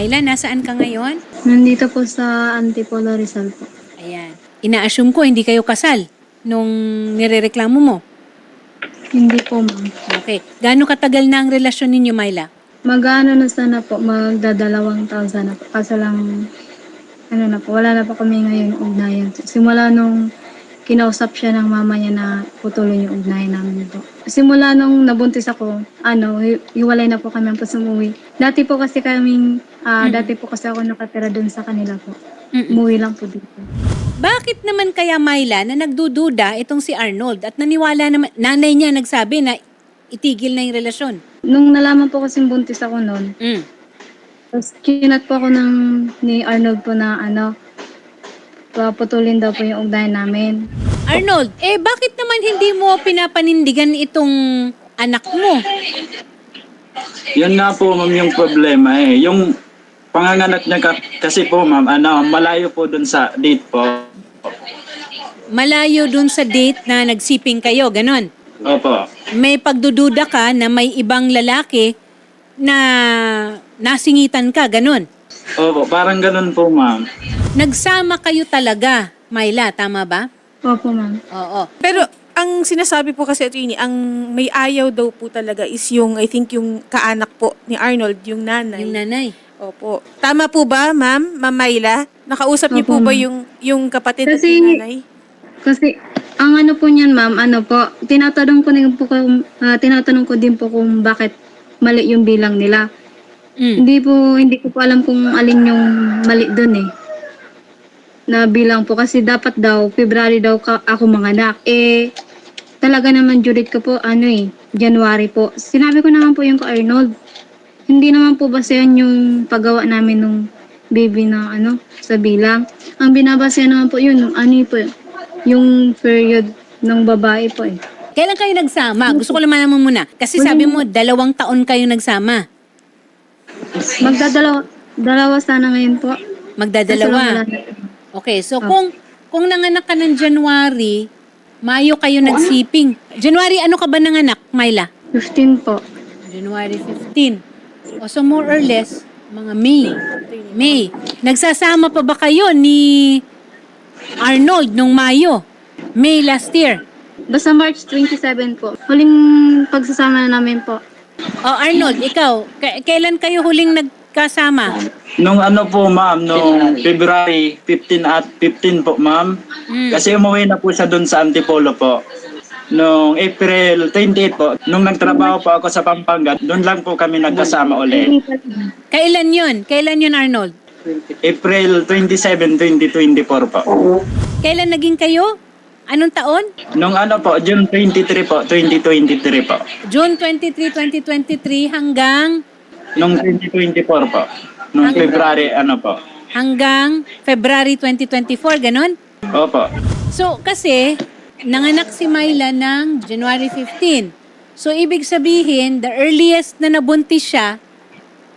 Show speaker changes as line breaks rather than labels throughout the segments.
Myla, nasaan ka ngayon?
Nandito po sa Antipolo Rizal po.
Ayan. Ina-assume ko hindi kayo kasal nung nirereklamo mo.
Hindi po, ma'am.
Okay. Gaano katagal na ang relasyon ninyo, Myla?
Mag-ano na sana po, magdadalawang taon sana po. Kaso lang, ano na po, wala na po kami ngayon ugnayan. Simula nung kinausap siya ng mama niya na putulin yung ugnayan namin po. Simula nung nabuntis ako, ano, hiwalay na po kami ang umuwi. Dati po kasi kaming, ah, dati po kasi ako nakatira doon sa kanila po.
Mm-mm.
Umuwi lang po dito.
Bakit naman kaya, Myla, na nagdududa itong si Arnold at naniwala naman, nanay niya nagsabi na itigil na yung relasyon?
Nung nalaman po kasi buntis ako noon,
Mm.
Tapos kinat po ako ng ni Arnold po na ano, paputulin daw po yung ugnayan namin.
Arnold, eh bakit naman hindi mo pinapanindigan itong anak mo?
Yun nga po ma'am yung problema eh. Yung panganganak niya ka- kasi po ma'am, ano, malayo po dun sa date po.
Malayo dun sa date na nagsiping kayo, ganon.
Opo.
May pagdududa ka na may ibang lalaki na nasingitan ka, ganon.
Opo, parang ganun po ma'am.
Nagsama kayo talaga, Myla, tama ba?
Opo, ma'am.
Oo.
Pero ang sinasabi po kasi attorney, ang may ayaw daw po talaga is yung I think yung kaanak po ni Arnold, yung nanay.
Yung nanay.
Opo. Tama po ba, ma'am? Ma'am Mayla? Nakausap niyo po
Opo,
ba
ma'am.
yung yung kapatid at
Kasi-
yung nanay?
Kasi ang ano po niyan, ma'am, ano po, tinatanong ko din po kung ah, tinatanong ko din po kung bakit mali yung bilang nila.
Mm.
Hindi po hindi ko po alam kung alin yung mali doon eh. Na bilang po kasi dapat daw February daw ka, ako manganak. Eh talaga naman date ko po ano eh, January po. Sinabi ko naman po yung kay Arnold. Hindi naman po basehan yung paggawa namin nung baby na ano sa bilang. Ang binabasehan naman po yun, ano eh po, yung period ng babae po eh.
Kailan kayo nagsama? Gusto ko lang malaman muna. Kasi sabi mo, dalawang taon kayo nagsama.
Magdadalawa dalawa sana ngayon po.
Magdadalawa. Okay, so kung kung nanganak ka ng January, Mayo kayo nagsiping. January, ano ka ba nanganak, Myla?
15 po.
January 15. O so more or less, mga May. May. Nagsasama pa ba kayo ni Arnold nung Mayo? May last year.
Basta March 27 po. Huling pagsasama na namin po.
O Arnold, ikaw, k- kailan kayo huling nagkasama?
Nung ano po ma'am, nung February 15 at 15 po ma'am.
Mm.
Kasi umuwi na po siya dun sa Antipolo po. Nung April 28 po, nung nagtrabaho po ako sa Pampanga, doon lang po kami nagkasama ulit.
Kailan yun? Kailan yun, Arnold?
April 27, 2024 po.
Kailan naging kayo? Anong taon?
Nung ano po, June 23 po, 2023 po.
June 23, 2023 hanggang
Nung 2024 po. Nung February, ano po.
hanggang February 2024, ganon?
Opo.
So, kasi, nanganak si Myla ng January 15. So, ibig sabihin, the earliest na nabuntis siya,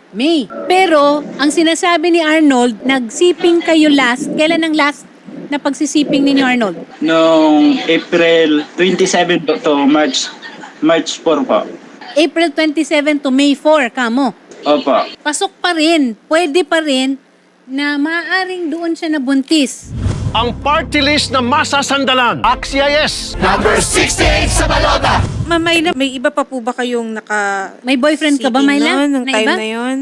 May. Pero, ang sinasabi ni Arnold, nagsiping kayo last. Kailan ang last na pagsisiping ninyo, Arnold?
Nung April 27 po to March March 4 po.
April 27 to May 4, kamo.
Opo.
Pasok pa rin, pwede pa rin na maaaring doon siya nabuntis.
ang party list na masasandalan. Axia yes!
Ma'am Mayla, may iba pa po ba kayong naka
May boyfriend ka ba, Myla?
noon, nung
Na
time
iba?
na yun?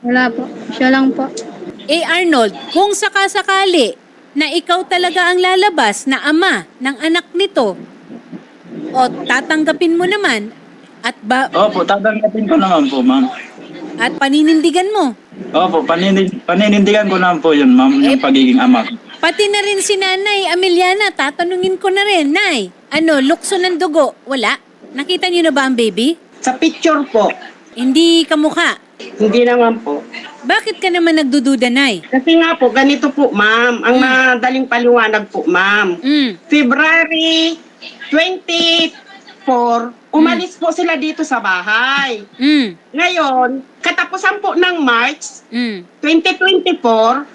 Wala po. Siya lang po.
Eh Arnold, kung sakasakali na ikaw talaga ang lalabas na ama ng anak nito, o tatanggapin mo naman at ba
Opo, tatanggapin ko naman po, ma'am.
At paninindigan mo.
Opo, paninindigan, paninindigan ko naman po yun, ma'am, yung pagiging ama.
Pati na rin si Nanay Ameliana, tatanungin ko na rin, Nay, ano, lukso ng dugo? Wala? Nakita niyo na ba ang baby?
Sa picture po,
Hindi kamukha.
hindi naman po.
Bakit ka naman nagdududa, Nay?
Kasi nga po, ganito po, ma'am. Ang madaling paliwanag po, ma'am.
Mm.
February 24, umalis po sila dito sa bahay.
Mm.
Ngayon, katapusan po ng March
Mm.
2024,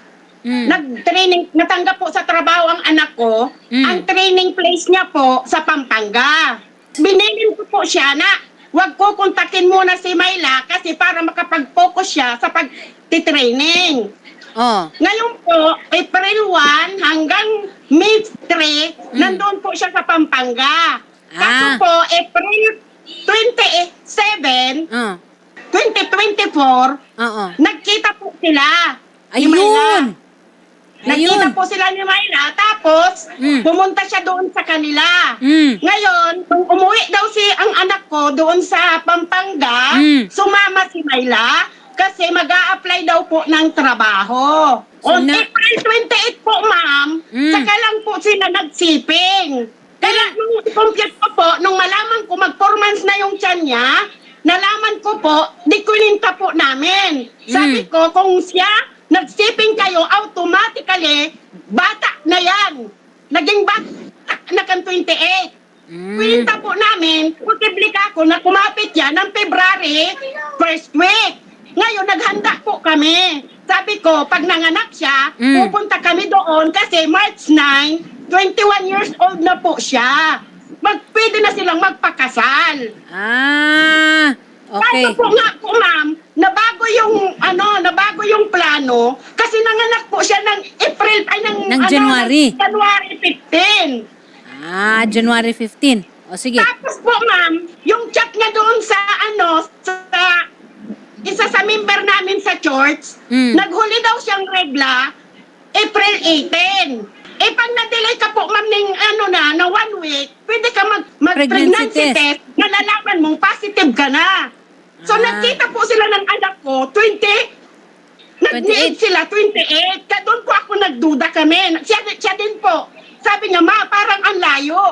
Mm.
nag-training, natanggap po sa trabaho ang anak ko.
Mm.
Ang training place niya po sa Pampanga. Binilin ko po siya na wag ko kontakin muna si Mayla kasi para makapag-focus siya sa pag nag-training.
Oh.
Ngayon po, April 1 hanggang May 3, nandun po siya sa Pampanga. Kaso
Ah.
po, April 27,
Oh.
2024,
Oo.
nagkita po sila. ni.
Ayun.
Nagkita
Ayun.
po sila ni Mayla, tapos
Mm.
pumunta siya doon sa kanila.
Mm.
Ngayon, nung umuwi daw si ang anak ko doon sa Pampanga,
Mm.
sumama si Mayla kasi mag apply daw po ng trabaho.
So
On
na-
April 28 po, ma'am,
Mm.
saka lang po sila nagsiping. Kaya nung compute ko po, nung malaman ko mag-4 months na yung tiyan niya, nalaman ko po, di kuninta po namin. Sabi
Mm.
ko, kung siya nagsiping kayo, automatically, bata na yan. Naging bata na kan 28.
Mm.
Kuninta po namin, ka ako na kumapit yan ng February first week. Ngayon, naghanda po kami. Sabi ko, pag nanganak siya,
Mm.
pupunta kami doon kasi March 9, 21 years old na po siya. Mag, pwede na silang magpakasal.
Ah. Okay.
Kaso po nga po, ma'am, nabago yung, ano, nabago yung plano kasi nanganak po siya ng April, ay ng,
Ng
ano,
January.
ng January 15.
Ah, January 15. O sige.
Tapos po, ma'am, yung chat niya doon sa, ano, sa, isa sa member namin sa church,
Mm.
naghuli daw siyang regla, April 18. Eh, pag na-delay ka po, ma'am, ng ano na, na one week, pwede ka mag, mag-pregnancy
Pregnancy test.
test, nalalaman mong positive ka na. So,
Ah.
nagkita po sila ng anak ko, 20, nag-need
28.
sila, 28. Kaya doon po ako nagduda kami. Siya, siya din po. Sabi niya, ma, parang ang layo.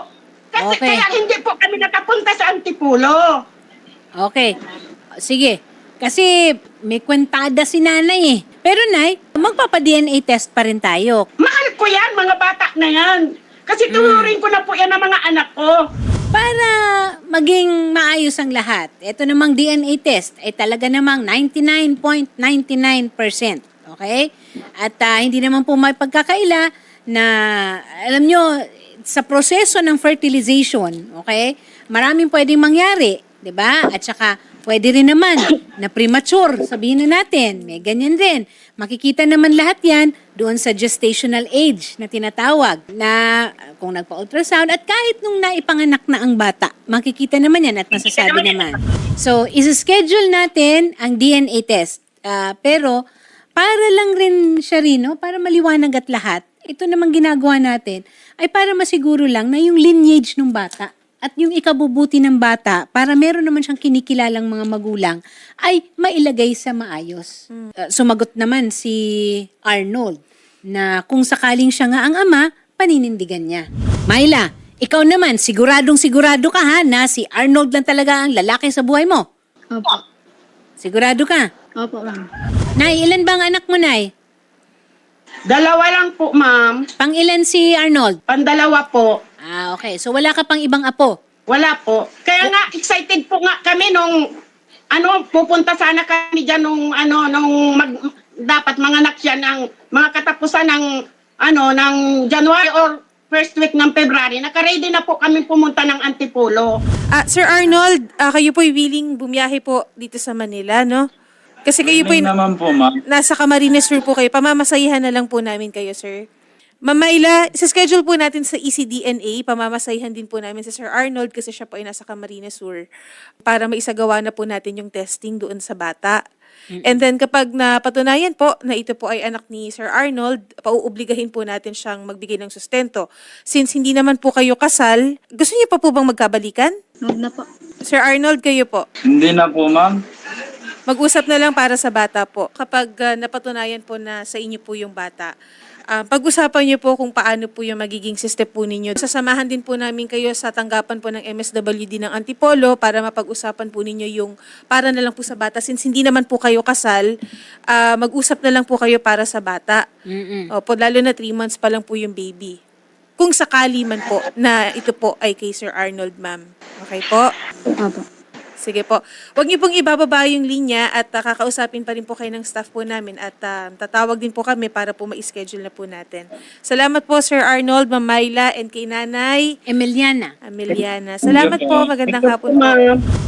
Kasi
Okay.
kaya hindi po kami nakapunta sa Antipulo.
Okay. Sige. Kasi may kwentada si nanay eh. Pero nay, magpapa-DNA test pa rin tayo.
Mahal ko yan, mga bata na yan. Kasi tunurin ko na po yan ng mga anak ko.
Para maging maayos ang lahat, ito namang DNA test ay talaga namang 99.99%. Okay? At ah, hindi naman po may pagkakaila na, alam nyo, sa proseso ng fertilization, okay, maraming pwedeng mangyari, di ba? At saka, pwede rin naman na premature, sabihin na natin, may ganyan din. Makikita naman lahat yan doon sa gestational age na tinatawag na uh, kung nagpa-ultrasound at kahit nung naipanganak na ang bata, makikita naman yan at masasabi naman. So, isa-schedule natin ang DNA test. Ah, pero, para lang rin siya rin, no? para maliwanag at lahat, ito namang ginagawa natin ay para masiguro lang na yung lineage ng bata at yung ikabubuti ng bata para meron naman siyang kinikilalang mga magulang ay mailagay sa maayos. Uh, sumagot naman si Arnold na kung sakaling siya nga ang ama, paninindigan niya. Myla, ikaw naman, siguradong sigurado ka ha na si Arnold lang talaga ang lalaki sa buhay mo.
Opo.
Sigurado ka?
Opo, ma'am.
Nay, ilan bang anak mo, Nay?
Dalawa lang po, ma'am.
Pang ilan si Arnold?
Pandalawa po.
Ah, okay. So wala ka pang ibang apo?
Wala po. Kaya nga, excited po nga kami nung, ano, pupunta sana kami dyan nung, ano, nung mag, dapat manganak siya ng, mga katapusan ng, ano, ng January or first week ng February. Naka-ready na po kami pumunta ng Antipolo.
Ah, Sir Arnold, ah, kayo po willing bumiyahe po dito sa Manila, no? Kasi kayo po
Hindi naman po, ma'am.
nasa Camarines Sur po kayo. Pamamasayihan na lang po namin kayo, sir. Ma'am Myla, sa schedule po natin sa ECDNA, pamamasayihan din po namin si Sir Arnold kasi siya po ay nasa Camarines Sur para maisagawa na po natin yung testing doon sa bata. And then kapag napatunayan po na ito po ay anak ni Sir Arnold, pauobligahin po natin siyang magbigay ng sustento. Since hindi naman po kayo kasal, gusto niyo pa po bang magkabalikan?
Huwag na po.
Sir Arnold, kayo po.
Hindi na po, ma'am.
Mag-usap na lang para sa bata po. Kapag ah, napatunayan po na sa inyo po yung bata, ah, pag-usapan niyo po kung paano po yung magiging step po ninyo. Sasamahan din po namin kayo sa tanggapan po ng MSWD ng Antipolo para mapag-usapan po ninyo yung para na lang po sa bata. Since hindi naman po kayo kasal, ah, mag-usap na lang po kayo para sa bata.
Mm-mm.
Opo, lalo na 3 months pa lang po yung baby. Kung sakali man po na ito po ay kay Sir Arnold, ma'am. Okay po?
Opo.
Sige po. Huwag niyo pong ibababa yung linya at uh, kakausapin pa rin po kayo ng staff po namin at uh, tatawag din po kami para po ma-schedule na po natin. Salamat po Sir Arnold, Ma'am Myla, and kay Nanay
Emiliana.
Ameliana. Salamat po. Magandang hapon po.